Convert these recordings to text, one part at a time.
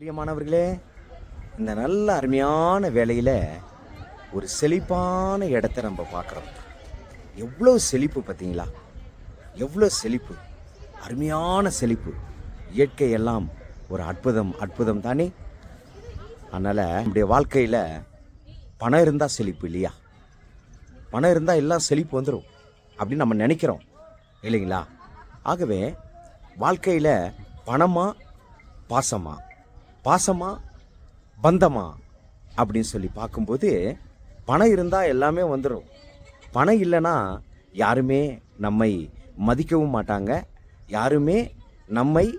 பிரியமானவர்களே இந்த நல்ல அருமையான வேலையில் ஒரு செழிப்பான இடத்த நம்ம பார்க்குறோம். எவ்வளோ செழிப்பு பார்த்தீங்களா? எவ்வளோ செழிப்பு? அருமையான செழிப்பு. இயற்கை எல்லாம் ஒரு அற்புதம் அற்புதம் தானே? அதனால் நம்முடைய வாழ்க்கையில் பணம் இருந்தால் செழிப்பு இல்லையா? பணம் இருந்தால் எல்லாம் செழிப்பு வந்துடும் அப்படின்னு நம்ம நினைக்கிறோம். இல்லைங்களா? ஆகவே வாழ்க்கையில் பணமா பாசமாக பாசமா பந்தமா அப்படின்னு சொல்லி பார்க்கும்போது பணம் இருந்தால் எல்லாமே வந்துடும் பணம் இல்லைன்னா யாருமே நம்மை மதிக்கவும் மாட்டாங்க. யாருமே நம்மை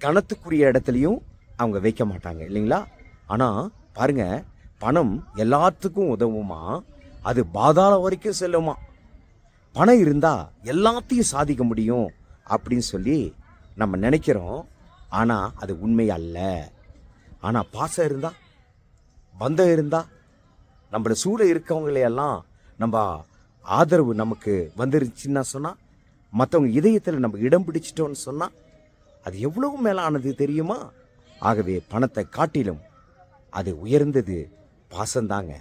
கனத்துக்குரிய இடத்துலையும் அவங்க வைக்க மாட்டாங்க. இல்லைங்களா? ஆனால் பாருங்க பணம் எல்லாத்துக்கும் உதவுமா? அது பாதாள வரைக்கும் செல்லுமா? பணம் இருந்தால் எல்லாத்தையும் சாதிக்க முடியும் அப்படின்னு சொல்லி நம்ம நினைக்கிறோம். ஆனால் அது உண்மை அல்ல ஆனால் பாசம் இருந்தால் பந்தம் இருந்தால் நம்மளை சூழ இருக்கவங்களையெல்லாம் நம்ம ஆதரவு நமக்கு வந்துருச்சுன்னா சொன்னால் மற்றவங்க இதயத்தில் நம்ம இடம் பிடிச்சிட்டோன்னு சொன்னால் அது எவ்வளவு மேலானது தெரியுமா? ஆகவே பணத்தை காட்டிலும் அது உயர்ந்தது பாசந்தாங்க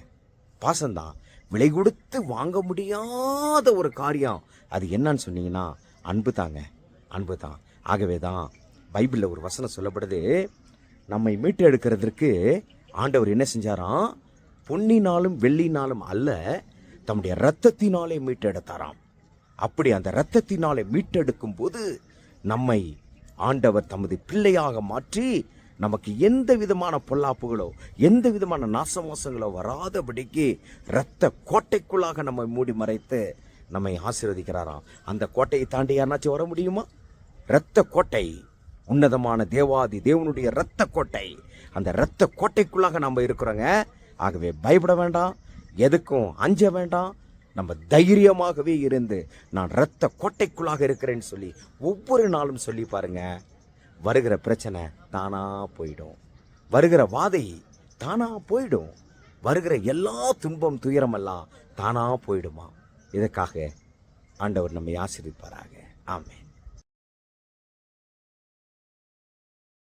பாசந்தான் விலை கொடுத்து வாங்க முடியாத ஒரு காரியம். அது என்னன்னு சொன்னீங்கன்னா அன்பு தாங்க அன்பு தான் ஆகவே தான் பைபிளில் ஒரு வசனம் சொல்லப்படுது. நம்மை மீட்டு எடுக்கிறதுக்கு ஆண்டவர் என்ன செஞ்சாராம்? பொன்னினாலும் வெள்ளினாலும் அல்ல தம்முடைய இரத்தத்தினாலே மீட்டெடுத்தாராம். அப்படி அந்த இரத்தத்தினாலே மீட்டெடுக்கும் போது நம்மை ஆண்டவர் தமது பிள்ளையாக மாற்றி நமக்கு எந்த விதமான பொல்லாப்புகளோ எந்த விதமான நாசமோசங்களோ வராதபடிக்கு இரத்த கோட்டைக்குள்ளாக நம்மை மூடி மறைத்து நம்மை ஆசீர்வதிக்கிறாராம். அந்த கோட்டையை தாண்டி யாருனாச்சும் வர முடியுமா? இரத்த கோட்டை உன்னதமான தேவாதி தேவனுடைய இரத்த கோட்டை. அந்த இரத்த கோட்டைக்குள்ளாக நம்ம இருக்கிறோங்க. ஆகவே பயப்பட வேண்டாம். எதுக்கும் அஞ்ச வேண்டாம். நம்ம தைரியமாகவே இருந்து நான் இரத்த கோட்டைக்குள்ளாக இருக்கிறேன்னு சொல்லி ஒவ்வொரு நாளும் சொல்லி பாருங்க. வருகிற பிரச்சனை தானாக போயிடும். வருகிற வாதை தானா போயிடும். வருகிற எல்லா துன்பம் துயரமெல்லாம் தானாக போயிடுமா. இதற்காக ஆண்டவர் நம்மை ஆசிரிப்பாராக ஆமேன்.